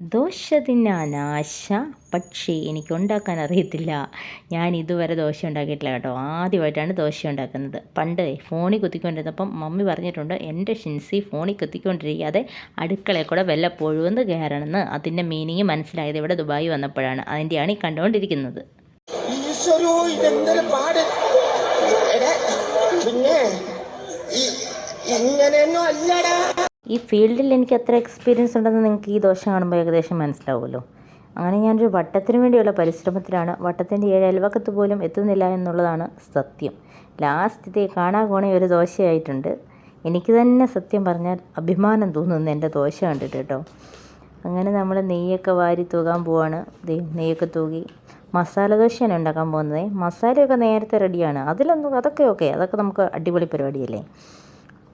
ദോശ പക്ഷേ എനിക്ക് ഉണ്ടാക്കാൻ അറിയത്തില്ല. ഞാൻ ഇതുവരെ ദോശ ഉണ്ടാക്കിയിട്ടില്ല കേട്ടോ. ആദ്യമായിട്ടാണ് ദോശ ഉണ്ടാക്കുന്നത്. പണ്ട് ഫോണിൽ കുത്തിക്കൊണ്ടിരുന്നപ്പം മമ്മി പറഞ്ഞിട്ടുണ്ട് എന്റെ ഷിൻസി ഫോണിൽ കുത്തിക്കൊണ്ടിരിക്കാതെ അടുക്കളയിൽ കൂടെ വല്ലപ്പോഴും ഒന്ന് കയറണമെന്ന്. അതിന്റെ മീനിങ് മനസ്സിലായത് ഇവിടെ ദുബായി വന്നപ്പോഴാണ്. അതിന്റെയാണ് ഈ കണ്ടുകൊണ്ടിരിക്കുന്നത്. ഇങ്ങനെയൊന്നും അല്ലടാ. ഈ ഫീൽഡിൽ എനിക്ക് എത്ര എക്സ്പീരിയൻസ് ഉണ്ടെന്ന് നിങ്ങൾക്ക് ഈ ദോഷം കാണുമ്പോൾ ഏകദേശം മനസ്സിലാവുമല്ലോ. അങ്ങനെ ഞാനൊരു വട്ടത്തിന് വേണ്ടിയുള്ള പരിശ്രമത്തിലാണ് വട്ടത്തിന്റെ ഏഴ് അയൽവക്കത്ത് പോലും എത്തുന്നില്ല എന്നുള്ളതാണ് സത്യം. ലാസ്റ്റ് ലാസ്റ്റത്തെ കാണാകോണെ ഒരു ദോശയായിട്ടുണ്ട്. എനിക്ക് തന്നെ സത്യം പറഞ്ഞാൽ അഭിമാനം തോന്നുന്നു എന്റെ ദോശ കണ്ടിട്ട് കേട്ടോ. അങ്ങനെ നമ്മൾ നെയ്യൊക്കെ വാരി തൂകാൻ പോവാണ്. നെയ്യൊക്കെ തൂകി. മസാല ദോശയാണ് ഉണ്ടാക്കാൻ പോകുന്നത്. മസാലയൊക്കെ നേരത്തെ റെഡിയാണ് അതിലൊന്നും അതൊക്കെ ഓക്കെ അതൊക്കെ നമുക്ക് അടിപൊളി പരിപാടിയല്ലേ?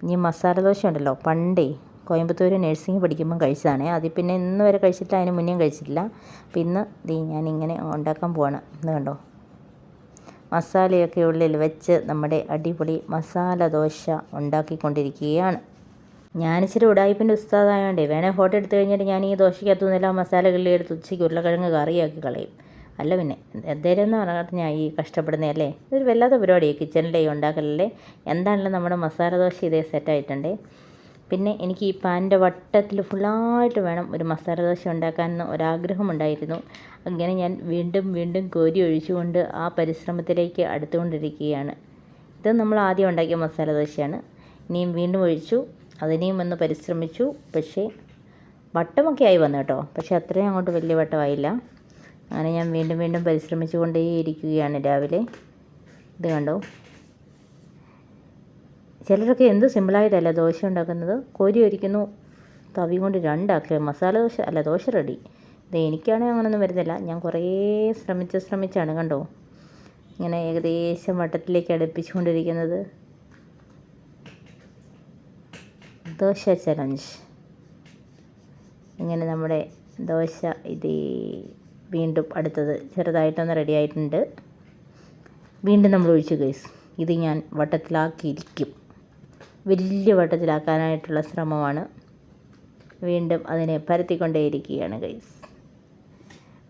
ഇനി മസാല ദോശ ഉണ്ടല്ലോ പണ്ടേ കോയമ്പത്തൂർ നഴ്സിംഗ് പഠിക്കുമ്പം കഴിച്ചതാണ്. അതിൽ പിന്നെ ഇന്ന് വരെ കഴിച്ചിട്ടില്ല. അതിന് മുന്നേയും കഴിച്ചിട്ടില്ല. അപ്പം ഇന്ന് ദീ ഞാനിങ്ങനെ ഉണ്ടാക്കാൻ പോവാണ്. ഇന്ന് കണ്ടോ? മസാലയൊക്കെ ഉള്ളിൽ വെച്ച് നമ്മുടെ അടിപൊളി മസാല ദോശ ഉണ്ടാക്കിക്കൊണ്ടിരിക്കുകയാണ്. ഞാനിച്ചിരി ഉടായ്പിന്റെ ഉസ്താദായതുകൊണ്ടേ വേണേൽ ഫോട്ടോ എടുത്തു കഴിഞ്ഞിട്ട് ഞാൻ ഈ ദോശയ്ക്കകത്തുനിന്നെല്ലാം മസാല കിള്ളി എടുത്ത് ഉച്ചയ്ക്ക് ഉരുളക്കിഴങ്ങ് കറിയാക്കി കളയും. അല്ല പിന്നെ എന്തേലും എന്ന് പറഞ്ഞാൽ ഞാൻ ഈ കഷ്ടപ്പെടുന്നതല്ലേ ഇതൊരു വല്ലാത്ത പരിപാടി കിച്ചണിലെ ഉണ്ടാക്കലല്ലേ എന്താണല്ലോ നമ്മുടെ മസാല ദോശ ഇതേ സെറ്റായിട്ടുണ്ട് പിന്നെ എനിക്ക് ഈ പാനിന്റെ വട്ടത്തിൽ ഫുള്ളായിട്ട് വേണം ഒരു മസാല ദോശ ഉണ്ടാക്കാനെന്ന് ഒരാഗ്രഹമുണ്ടായിരുന്നു. അങ്ങനെ ഞാൻ വീണ്ടും വീണ്ടും കോരി ഒഴിച്ചുകൊണ്ട് ആ പരിശ്രമത്തിലേക്ക് അടുത്തുകൊണ്ടിരിക്കുകയാണ്. ഇത് നമ്മൾ ആദ്യം ഉണ്ടാക്കിയ മസാല ദോശയാണ്. ഇനിയും വീണ്ടും ഒഴിച്ചു അതിനെയും ഒന്ന് പരിശ്രമിച്ചു. പക്ഷേ വട്ടമൊക്കെ ആയി വന്നു കേട്ടോ. പക്ഷേ അത്രയും അങ്ങോട്ട് വലിയ വട്ടമായില്ല. അങ്ങനെ ഞാൻ വീണ്ടും വീണ്ടും പരിശ്രമിച്ചു കൊണ്ടേയിരിക്കുകയാണ് രാവിലെ. ഇത് കണ്ടോ? ചിലരൊക്കെ എന്ത് സിമ്പിളായിട്ടല്ല ദോശ ഉണ്ടാക്കുന്നത്? കോരി ഒരിക്കുന്നു തവി കൊണ്ട് രണ്ടാക്കുക മസാല ദോശ അല്ല ദോശ റെഡി. ഇത് എനിക്കാണെങ്കിൽ അങ്ങനൊന്നും വരുന്നില്ല. ഞാൻ കുറേ ശ്രമിച്ച് ശ്രമിച്ചാണ് കണ്ടോ? ഇങ്ങനെ ഏകദേശം വട്ടത്തിലേക്ക് അടുപ്പിച്ചുകൊണ്ടിരിക്കുന്നത്. ദോശ ചലഞ്ച് ഇങ്ങനെ നമ്മുടെ ദോശ ഇത് വീണ്ടും അടുത്തത് ചെറുതായിട്ടൊന്ന് റെഡി ആയിട്ടുണ്ട്. വീണ്ടും നമ്മൾ ഒഴിച്ചു ഗൈസ് ഇത് ഞാൻ വട്ടത്തിലാക്കിയിരിക്കും. വലിയ വട്ടത്തിലാക്കാനായിട്ടുള്ള ശ്രമമാണ്. വീണ്ടും അതിനെ പരത്തിക്കൊണ്ടേയിരിക്കുകയാണ് ഗൈസ്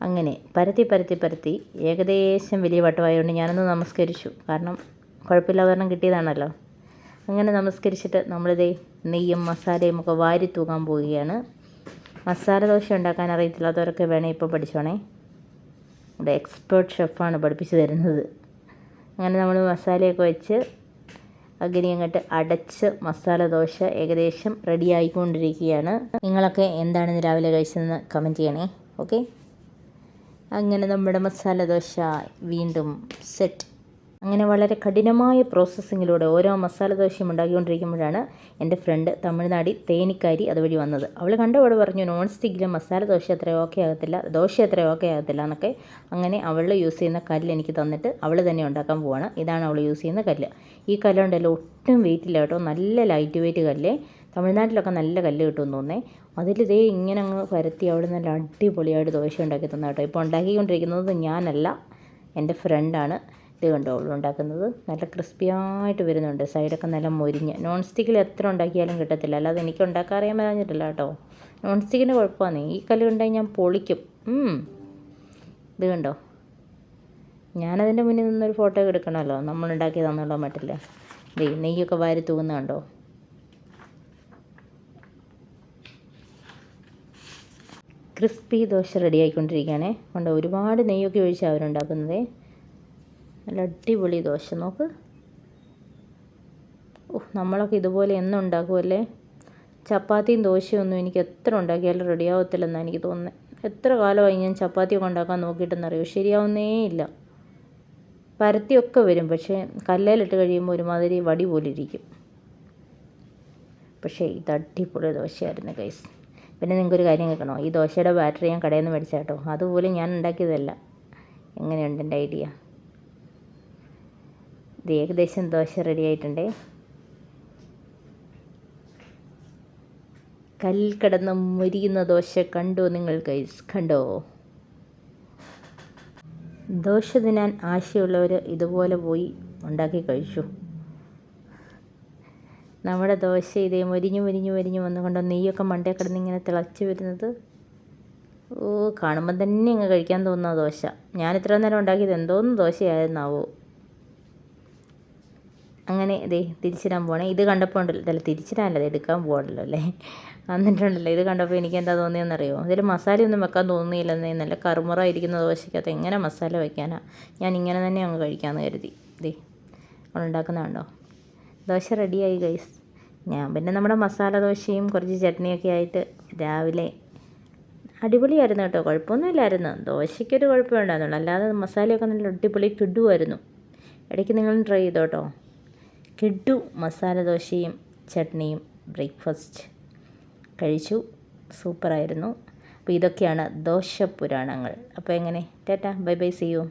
അങ്ങനെ പരത്തി പരത്തി പരത്തി ഏകദേശം വലിയ വട്ടമായതുകൊണ്ട് ഞാനൊന്ന് നമസ്കരിച്ചു. കാരണം കുഴപ്പമില്ലാതെ കാരണം കിട്ടിയതാണല്ലോ. അങ്ങനെ നമസ്കരിച്ചിട്ട് നമ്മളിതേ നെയ്യും മസാലയും ഒക്കെ വാരി തൂക്കാൻ പോവുകയാണ്. മസാല ദോശ ഉണ്ടാക്കാൻ അറിയത്തില്ലാത്തവരൊക്കെ വേണേൽ ഇപ്പോൾ പഠിച്ചോണേ. ഇവിടെ എക്സ്പേർട്ട് ഷെഫാണ് പഠിപ്പിച്ചു തരുന്നത്. അങ്ങനെ നമ്മൾ മസാലയൊക്കെ വെച്ച് അഗ്നി അങ്ങോട്ട് അടച്ച് മസാല ദോശ ഏകദേശം റെഡി ആയിക്കൊണ്ടിരിക്കുകയാണ്. നിങ്ങളൊക്കെ എന്താണ് ഇന്ന് രാവിലെ കഴിച്ചതെന്ന് കമന്റ് ചെയ്യണേ. ഓക്കെ അങ്ങനെ നമ്മുടെ മസാല ദോശ വീണ്ടും സെറ്റ് അങ്ങനെ വളരെ കഠിനമായ പ്രോസസ്സിങ്ങിലൂടെ ഓരോ മസാല ദോശയും ഉണ്ടാക്കിക്കൊണ്ടിരിക്കുമ്പോഴാണ് എന്റെ ഫ്രണ്ട് തമിഴ്നാടി തേനിക്കാരി അതുവഴി വന്നത്. അവൾ കണ്ടപാട് പറഞ്ഞു നോൺ സ്റ്റിക്കിൽ മസാല ദോശ അത്ര ഓക്കെ ആകത്തില്ല ദോശ അത്ര ഓക്കെ ആകത്തില്ല എന്നൊക്കെ അങ്ങനെ അവൾ യൂസ് ചെയ്യുന്ന കല്ല് എനിക്ക് തന്നിട്ട് അവൾ തന്നെ ഉണ്ടാക്കാൻ പോവാണ്. ഇതാണ് അവൾ യൂസ് ചെയ്യുന്ന കല്ല്. ഈ കല്ലുണ്ടല്ലോ ഒട്ടും വെയിറ്റില്ല കേട്ടോ. നല്ല ലൈറ്റ് വെയിറ്റ് കല്ല്? തമിഴ്നാട്ടിലൊക്കെ നല്ല കല്ല് കിട്ടുമെന്ന് തോന്നേ അതിൽ ഇതേ ഇങ്ങനെ അങ്ങ് പരത്തി അവിടെ നല്ല അടിപൊളിയായിട്ട് ദോശ ഉണ്ടാക്കി തന്ന കേട്ടോ. ഇപ്പോൾ ഉണ്ടാക്കിക്കൊണ്ടിരിക്കുന്നത് ഞാനല്ല എന്റെ ഫ്രണ്ടാണ് ഇത് കണ്ടോ അവൾ ഉണ്ടാക്കുന്നത്? നല്ല ക്രിസ്പിയായിട്ട് വരുന്നുണ്ട്. സൈഡൊക്കെ നല്ല മൊരിഞ്ഞ്. നോൺ സ്റ്റിക്കിൽ എത്ര ഉണ്ടാക്കിയാലും കിട്ടത്തില്ല. അല്ലാതെ എനിക്ക് ഉണ്ടാക്കാൻ അറിയാൻ പറഞ്ഞിട്ടില്ല കേട്ടോ. നോൺ സ്റ്റിക്കിന്റെ കുഴപ്പമാണ്. ഈ കല്ല് കണ്ടാൽ ഞാൻ പൊളിക്കും. ഇത് കണ്ടോ? ഞാനതിന്റെ മുന്നിൽ നിന്നൊരു ഫോട്ടോ എടുക്കണമല്ലോ. നമ്മൾ ഉണ്ടാക്കിയതാണെന്നുള്ള മട്ടില്ല ദേ നെയ്യൊക്കെ വാരി തൂകുന്ന കണ്ടോ? ക്രിസ്പി ദോശ റെഡി ആയിക്കൊണ്ടിരിക്കുകയാണേ. കൊണ്ട് ഒരുപാട് നെയ്യൊക്കെ ഒഴിച്ചാണ് അവരുണ്ടാക്കുന്നത്. നല്ല അടിപൊളി ദോശ നോക്ക്. ഓ നമ്മളൊക്കെ ഇതുപോലെ എന്നും ഉണ്ടാക്കുമല്ലേ ചപ്പാത്തിയും ദോശയൊന്നും എനിക്ക് എത്ര ഉണ്ടാക്കിയാലും റെഡിയാവത്തില്ലെന്നാണ് എനിക്ക് തോന്നുന്നത് എത്ര കാലമായി ഞാൻ ചപ്പാത്തിയൊക്കെ ഉണ്ടാക്കാൻ നോക്കിയിട്ടെന്നറിയോ? ശരിയാവുന്നേ ഇല്ല. പരത്തിയൊക്കെ വരും പക്ഷേ കല്ലേലിട്ട് കഴിയുമ്പോൾ ഒരുമാതിരി വടി പോലെ ഇരിക്കും. പക്ഷേ ഇത് അടിപൊളി ദോശയായിരുന്നു ഗൈസ് പിന്നെ നിങ്ങൾക്കൊരു കാര്യം കേൾക്കണോ? ഈ ദോശയുടെ ബാറ്ററി ഞാൻ കടയിൽ നിന്ന് മേടിച്ചാട്ടോ അതുപോലെ ഞാൻ ഉണ്ടാക്കിയതല്ല. എങ്ങനെയുണ്ട് എന്റെ ഐഡിയ? ഇത് ഏകദേശം ദോശ റെഡി ആയിട്ടുണ്ട്. കല്ലിൽ കിടന്ന് മുരിയുന്ന ദോശ കണ്ടോ നിങ്ങൾ ഗൈസ് കണ്ടോ? ദോശ തിന്നാൻ ആശയുള്ളവർ ഇതുപോലെ പോയി ഉണ്ടാക്കി കഴിച്ചു. നമ്മുടെ ദോശ ഇതേ മുരിഞ്ഞു മുരിഞ്ഞു മൊരിഞ്ഞു വന്നുകൊണ്ട് നെയ്യൊക്കെ മണ്ടേ കിടന്ന് ഇങ്ങനെ തിളച്ച് വരുന്നത്? ഓ കാണുമ്പോൾ തന്നെ ഇങ്ങ് കഴിക്കാൻ തോന്നുന്ന ദോശ. ഞാൻ ഇത്ര നേരം ഉണ്ടാക്കിയത് എന്തോന്ന് ദോശയായിരുന്നാവോ? അങ്ങനെ ഇതേ തിരിച്ചിടാൻ പോകണേ ഇത് കണ്ടപ്പോൾ ഉണ്ടല്ലോ അല്ല തിരിച്ചിടാനല്ല എടുക്കാൻ പോകണല്ലോ അല്ലേ? എന്നിട്ടുണ്ടല്ലോ ഇത് കണ്ടപ്പോൾ എനിക്ക് എന്താ തോന്നിയെന്നറിയോ? ഇതിൽ മസാലയൊന്നും വെക്കാൻ തോന്നിയില്ലെന്നേ നല്ല കറുമുറ ഇരിക്കുന്ന ദോശയ്ക്കകത്ത് എങ്ങനെ മസാല വയ്ക്കാനാ ഞാൻ ഇങ്ങനെ തന്നെ അങ്ങ് കഴിക്കാമെന്ന് കരുതി. ഇതേ അവളുണ്ടാക്കുന്ന കണ്ടോ? ദോശ റെഡിയായി ഗൈസ് ഞാൻ പിന്നെ നമ്മുടെ മസാല ദോശയും കുറച്ച് ചട്നിയൊക്കെ ആയിട്ട് രാവിലെ അടിപൊളിയായിരുന്നു കേട്ടോ കുഴപ്പമൊന്നുമില്ലായിരുന്നു. ദോശയ്ക്കൊരു കുഴപ്പമുണ്ടായിരുന്നുള്ളൂ അല്ലാതെ മസാലയൊക്കെ നല്ല അടിപൊളി കിടുമായിരുന്നു ഇടയ്ക്ക് നിങ്ങളും ട്രൈ ചെയ്തോ കിഡു മസാല ദോശയും ചട്നിയും ബ്രേക്ക്ഫാസ്റ്റ്. കഴിച്ചു. സൂപ്പറായിരുന്നു. അപ്പോൾ ഇതൊക്കെയാണ് ദോശ പുരാണങ്ങൾ. അപ്പോൾ എങ്ങനെ? Tata. Bye bye. See you